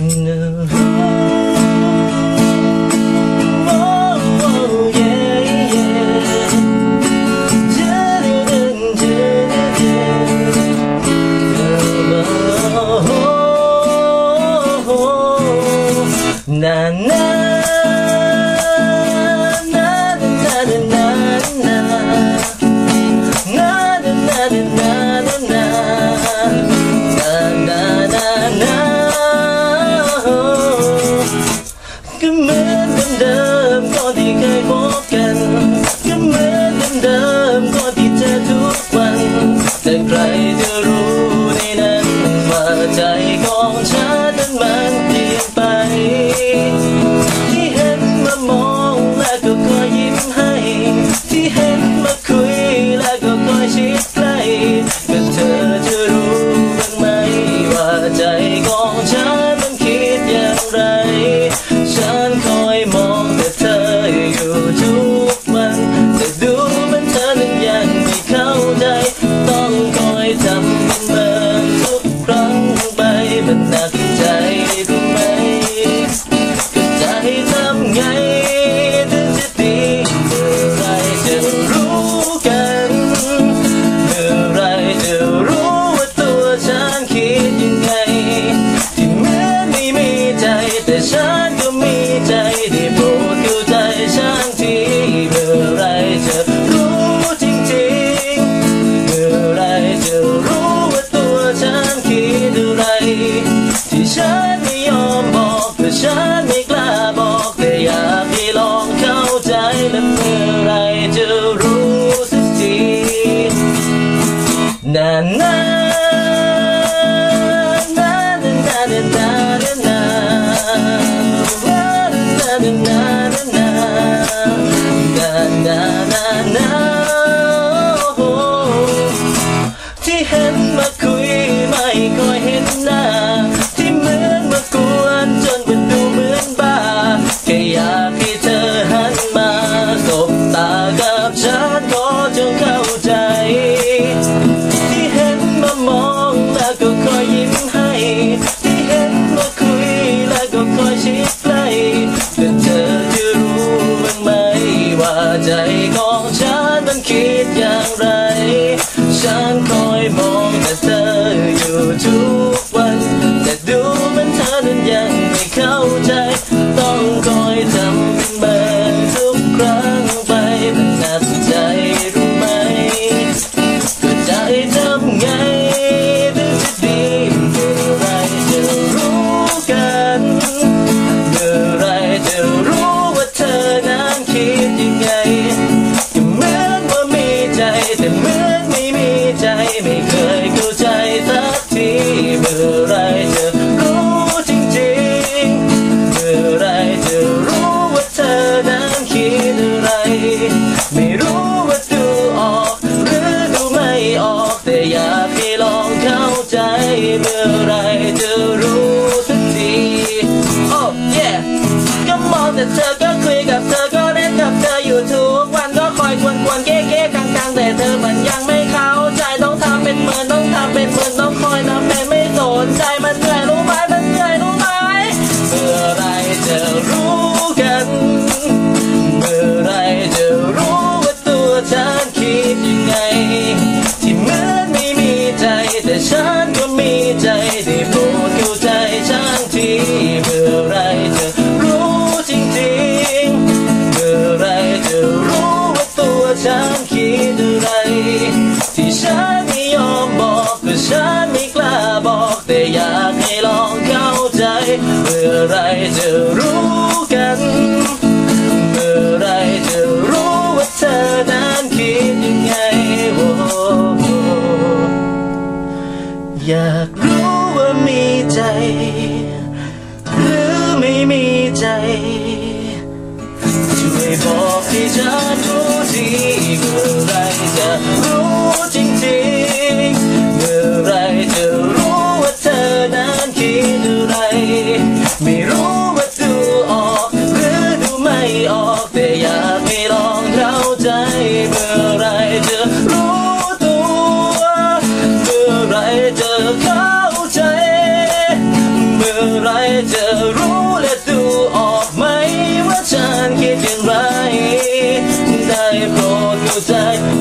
No. thơ vẫn dang mấy ฉันคิดอะไร ที่ฉันไม่ยอมบอกก็ฉันไม่กล้าบอก แต่อยากให้ลองเข้าใจ เมื่อไรจะรู้กัน เมื่อไรจะรู้ว่าเธอนั้นคิดยังไงโออยากรู้ว่ามีใจ หรือไม่มีใจ ช่วยบอกให้ฉันรู้ที เมื่อไรจะรู้จริงเมื่อไรจะรู้ว่าเธอนั้นคิดอะไร ไม่รู้ว่าดูออกหรือดูไม่ออกแต่อยากให้ลองเข้าใจ เมื่อไรจะรู้ตัว เมื่อไรจะเข้าใจ เมื่อไรจะ ใจฉัน